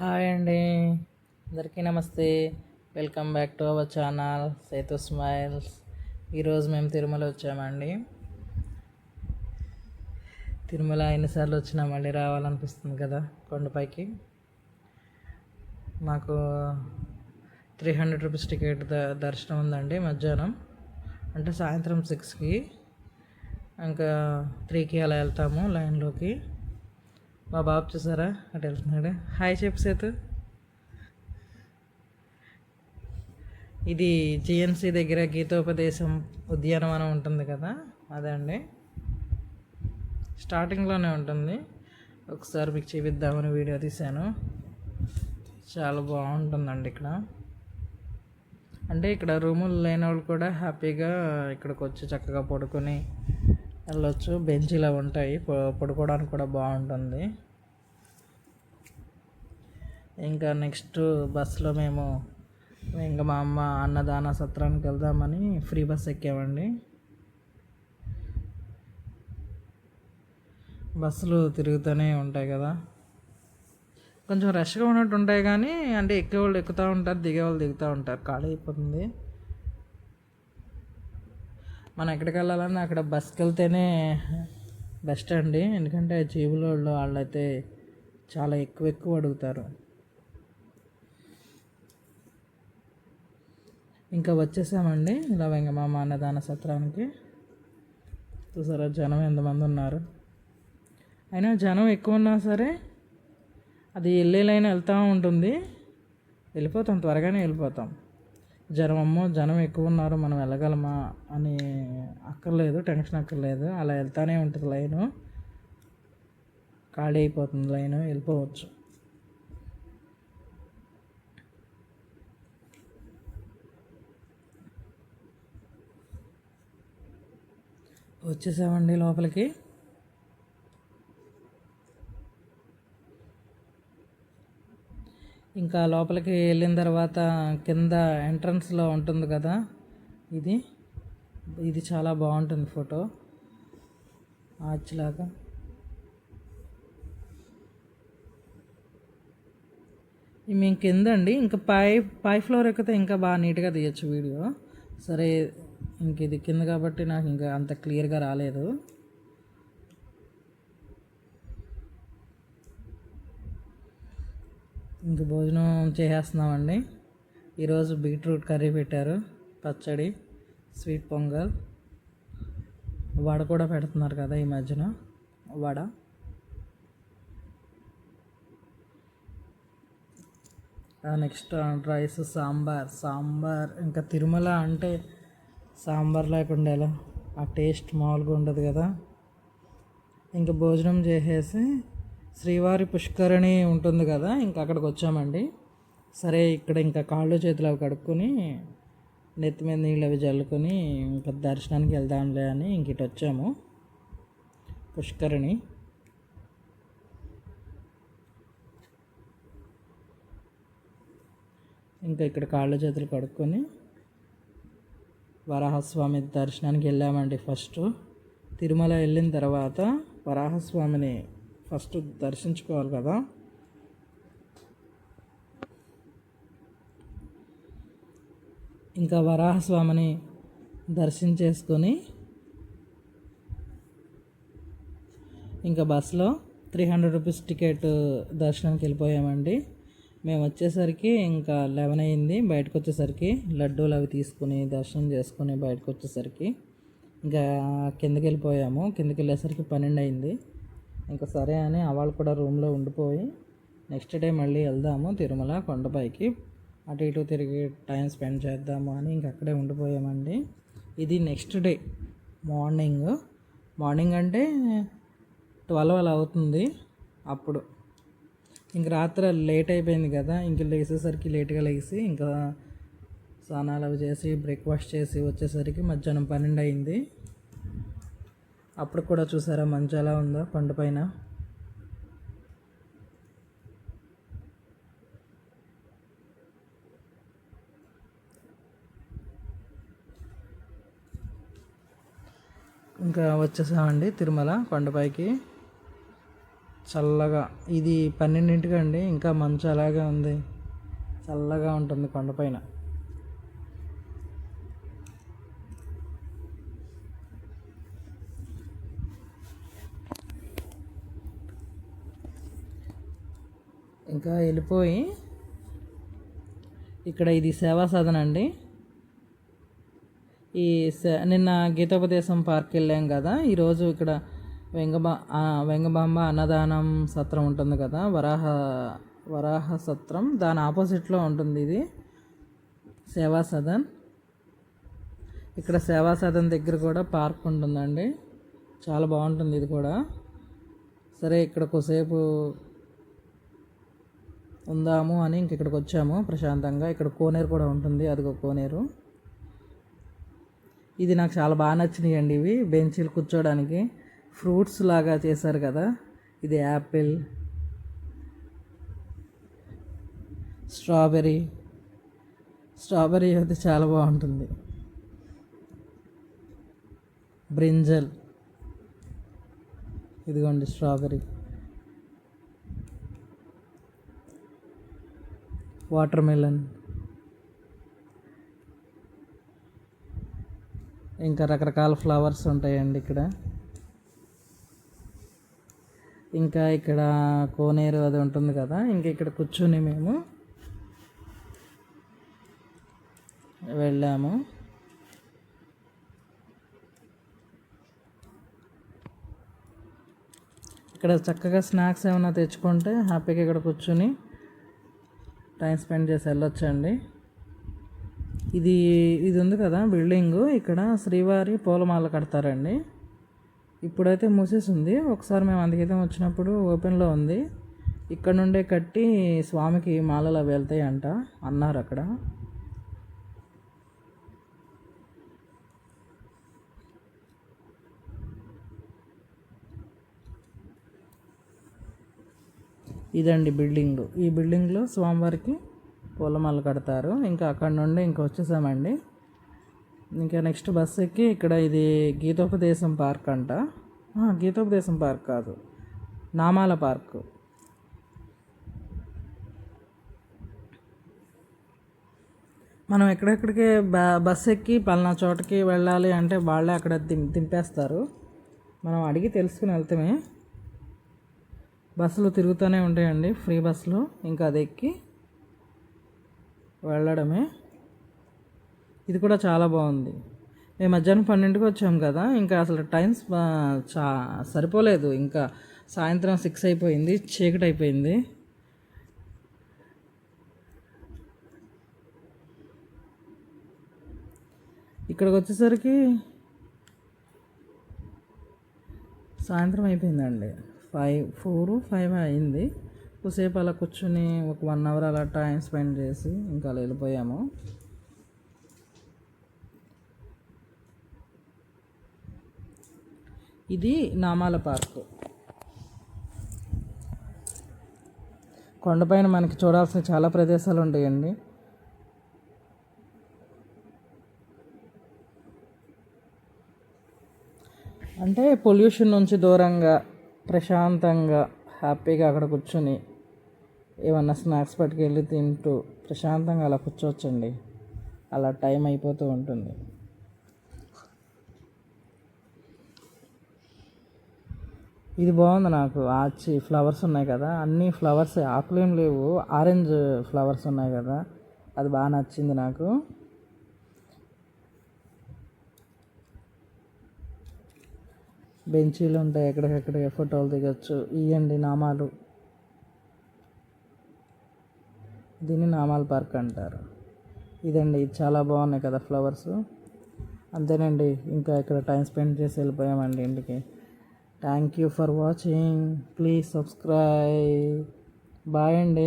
Hi అండి. అందరికీ నమస్తే. Welcome back to our channel Sethu Smiles. ఈరోజు మేము తిరుమల వచ్చామండి. తిరుమల ఎన్నిసార్లు వచ్చినా మళ్ళీ రావాలనిపిస్తుంది కదా కొండపైకి. మాకు three hundred rupees ticket the దర్శనం ఉందండి మధ్యాహ్నం. అంటే సాయంత్రం సిక్స్కి. ఇంకా త్రీకి అలా వెళ్తాము లైన్లోకి. మా బాబు చూసారా? అటు వెళ్తున్నాడు. హాయ్ చెప్పు సేతు. ఇది జిఎన్సి దగ్గర గీతోపదేశం ఉద్యానవనం ఉంటుంది కదా? అదే అండి. స్టార్టింగ్లోనే ఉంటుంది. ఒకసారి మీకు చూపిద్దామని వీడియో తీశాను. చాలా బాగుంటుందండి ఇక్కడ. అంటే ఇక్కడ రూములు లేని వాళ్ళు కూడా హ్యాపీగా ఇక్కడికి వచ్చి చక్కగా పడుకొని వెళ్ళొచ్చు. బెంచీలు అవి ఉంటాయి. పడుకోవడానికి కూడా బాగుంటుంది. ఇంకా నెక్స్ట్ బస్సులో మేము ఇంకా మా అమ్మ అన్నదాన సత్రానికి వెళ్దామని ఫ్రీ బస్ ఎక్కామండి. బస్సులు తిరుగుతూనే ఉంటాయి కదా. కొంచెం రష్గా ఉన్నట్టు ఉంటాయి కానీ అంటే ఎక్కే వాళ్ళు ఎక్కుతూ ఉంటారు దిగే వాళ్ళు దిగుతూ ఉంటారు. ఖాళీ అయిపోతుంది. మనం ఎక్కడికి వెళ్ళాలన్నా అక్కడ బస్కి వెళ్తేనే బెస్ట్ అండి. ఎందుకంటే జేబులో వాళ్ళైతే చాలా ఎక్కువ ఎక్కువ అడుగుతారు. ఇంకా వచ్చేసామండి ఇలా వెంగమామ అన్నదాన సత్రానికి. చూసారా జనం ఎంతమంది ఉన్నారు. అయినా జనం ఎక్కువ ఉన్నా సరే అది వెళ్ళే లైన్ వెళ్తూ ఉంటుంది. వెళ్ళిపోతాం త్వరగానే వెళ్ళిపోతాం. జనం అమ్మో జనం ఎక్కువ ఉన్నారు మనం వెళ్ళగలమా? అని అక్కర్లేదు టెన్షన్ అక్కర్లేదు. అలా వెళ్తానే ఉంటుంది లైను. ఖాళీ అయిపోతుంది లైను వెళ్ళిపోవచ్చు. వచ్చేసామండి లోపలికి. ఇంకా లోపలికి వెళ్ళిన తర్వాత కింద ఎంట్రన్స్లో ఉంటుంది కదా ఇది. ఇది చాలా బాగుంటుంది ఫోటో. ఆర్చ్ లాగా ఇది మేము కింద అండి. ఇంకా పై పై ఫ్లోర్ ఎక్కితే ఇంకా బాగా నీట్గా తీయచ్చు వీడియో. సరే ఇంక ఇది కింద కాబట్టి నాకు ఇంకా అంత క్లియర్గా రాలేదు. ఇంక భోజనం చేసేస్తున్నామండి. ఈరోజు బీట్రూట్ కర్రీ పెట్టారు. పచ్చడి స్వీట్ పొంగల్. వడ కూడా పెడుతున్నారు కదా ఈ మధ్యన. Vada. Next rice sambar. Sambar ఇంకా తిరుమల అంటే సాంబార్ లేకుండా ఎలా? ఆ టేస్ట్ మామూలుగా ఉండదు కదా. ఇంకా భోజనం చేసేసి శ్రీవారి పుష్కరిణి ఉంటుంది కదా ఇంకా అక్కడికి వచ్చామండి. సరే ఇక్కడ ఇంకా కాళ్ళు చేతులు అవి కడుక్కొని నెత్తి మీద నీళ్ళు అవి జల్లుకొని ఇంకా దర్శనానికి వెళ్దాంలే అని ఇంక ఇటు వచ్చాము. పుష్కరిణి. ఇంకా ఇక్కడ కాళ్ళు చేతులు కడుక్కొని వరాహస్వామి దర్శనానికి వెళ్ళామండి ఫస్ట్. తిరుమల వెళ్ళిన తర్వాత వరాహస్వామిని ఫస్ట్ దర్శించుకోవాలి కదా. ఇంకా వరాహస్వామిని దర్శించేసుకొని ఇంకా బస్సులో త్రీ హండ్రెడ్ రూపీస్ టికెట్ దర్శనానికి వెళ్ళిపోయామండి. మేము వచ్చేసరికి ఇంకా లెవెన్ అయింది. బయటకు వచ్చేసరికి లడ్డూలు అవి తీసుకుని దర్శనం చేసుకుని బయటకు వచ్చేసరికి ఇంకా కిందకి వెళ్ళిపోయాము. కిందకి వెళ్ళేసరికి పన్నెండు అయింది. ఇంకా సరే అని వాళ్ళు కూడా రూమ్లో ఉండిపోయి నెక్స్ట్ డే మళ్ళీ వెళ్దాము తిరుమల కొండపైకి. అటు ఇటు తిరిగి టైం స్పెండ్ చేద్దాము అని ఇంక అక్కడే ఉండిపోయామండి. ఇది నెక్స్ట్ డే మార్నింగ్. మార్నింగ్ అంటే ట్వెల్వ్ అలా అవుతుంది అప్పుడు. ఇంక రాత్రి లేట్ అయిపోయింది కదా ఇంక లేచేసరికి లేట్గా లేచి ఇంకా స్నానాలు అవి చేసి బ్రేక్ఫాస్ట్ చేసి వచ్చేసరికి మధ్యాహ్నం పన్నెండు అయింది. అప్పుడు కూడా చూసారా మంచు ఎలా ఉందో కొండపైన ఇంకా వచ్చేసామండి తిరుమల కొండపైకి చల్లగా ఇది పన్నెండింటికి అండి ఇంకా మంచు అలాగే ఉంది. చల్లగా ఉంటుంది కొండపైన ఇంకా వెళ్ళిపోయి ఇక్కడ ఇది సేవా సాధన అండి. ఈ నిన్న గీతోపదేశం పార్క్ వెళ్ళాం కదా ఈరోజు ఇక్కడ వెంగబా వెంగబాంబ అన్నదానం సత్రం ఉంటుంది కదా వరాహ వరాహ సత్రం దాని ఆపోజిట్లో ఉంటుంది ఇది సేవా సదన్ ఇక్కడ సేవా సదన్ దగ్గర కూడా పార్క్ ఉంటుందండి చాలా బాగుంటుంది ఇది కూడా. సరే ఇక్కడ కొద్దిసేపు ఉందాము అని ఇంక ఇక్కడికి వచ్చాము ప్రశాంతంగా. ఇక్కడ కోనేరు కూడా ఉంటుంది. అదిగో కోనేరు. ఇది నాకు చాలా బాగా నచ్చినాయి అండి ఇవి. బెంచీలు కూర్చోడానికి ఫ్రూట్స్ లాగా చేశారు కదా. ఇది యాపిల్ స్ట్రాబెర్రీ. స్ట్రాబెర్రీ అయితే చాలా బాగుంటుంది. బ్రింజల్. ఇదిగోండి స్ట్రాబెర్రీ. వాటర్ మెలన్ ఇంకా రకరకాల ఫ్లవర్స్ ఉంటాయండి ఇక్కడ. ఇంకా ఇక్కడ కోనేరు అది ఉంటుంది కదా ఇంకా ఇక్కడ కూర్చుని మేము వెళ్ళాము. ఇక్కడ చక్కగా స్నాక్స్ ఏమైనా తెచ్చుకుంటే హ్యాపీగా ఇక్కడ కూర్చుని టైం స్పెండ్ చేసి వెళ్ళొచ్చండి. ఇది ఇది ఉంది కదా బిల్డింగు. ఇక్కడ శ్రీవారి పూలమాల కడతారండి. ఇప్పుడైతే మూసేసింది. ఒకసారి మేము అందుకైతే వచ్చినప్పుడు ఓపెన్లో ఉంది. ఇక్కడ నుండే కట్టి స్వామికి మాలలు అవి వెళ్తాయంట అన్నారు అక్కడ. ఇదండి బిల్డింగ్. ఈ బిల్డింగ్లో స్వామివారికి పూలమాల కడతారు. ఇంకా అక్కడ నుండి ఇంకా వచ్చేసామండి. ఇంకా నెక్స్ట్ బస్ ఎక్కి ఇక్కడ ఇది గీతోపదేశం పార్క్ అంట. గీతోపదేశం పార్క్ కాదు. నామాల పార్క్. మనం ఎక్కడెక్కడికి బ బస్ ఎక్కి పలానా చోటకి వెళ్ళాలి అంటే వాళ్ళే అక్కడ దిం దింపేస్తారు. మనం అడిగి తెలుసుకుని వెళ్తామే. బస్సులు తిరుగుతూనే ఉంటాయండి. ఫ్రీ బస్సులు ఇంకా అది ఎక్కి వెళ్ళడమే. ఇది కూడా చాలా బాగుంది. మేము మధ్యాహ్నం పన్నెండుకి వచ్చాం కదా ఇంకా అసలు టైమ్స్ చా సరిపోలేదు. ఇంకా సాయంత్రం సిక్స్ అయిపోయింది చీకటి అయిపోయింది. ఇక్కడికి వచ్చేసరికి సాయంత్రం అయిపోయిందండి. ఫైవ్ ఫోర్ ఫైవ్ అయింది. కొద్దిసేపు అలా కూర్చుని ఒక వన్ అవర్ అలా టైం స్పెండ్ చేసి ఇంకా అలా వెళ్ళిపోయాము. ఇది నామాల పార్క్. కొండపైన మనకి చూడాల్సిన చాలా ప్రదేశాలు ఉంటాయండి అంటే పొల్యూషన్ నుంచి దూరంగా ప్రశాంతంగా హ్యాపీగా అక్కడ కూర్చొని ఏమన్నా స్నాక్స్ పట్టుకెళ్ళి తింటూ ప్రశాంతంగా అలా కూర్చోవచ్చండి. అలా టైం అయిపోతూ ఉంటుంది. ఇది బాగుంది నాకు. ఆచి ఫ్లవర్స్ ఉన్నాయి కదా అన్ని ఫ్లవర్స్. ఆకులేం లేవు. ఆరెంజ్ ఫ్లవర్స్ ఉన్నాయి కదా. అది బాగా నచ్చింది నాకు. బెంచీలు ఉంటాయి ఎక్కడికెక్కడ ఫోటోలు దిగొచ్చు. ఇవ్వండి నామాలు. దీన్ని నామాల పార్క్ అంటారు. ఇదండి ఇది చాలా బాగున్నాయి కదా ఫ్లవర్స్. అంతేనండి ఇంకా ఇక్కడ టైం స్పెండ్ చేసి వెళ్ళిపోయామండి ఇంటికి. Thank you for watching. Please subscribe. Bye అండి.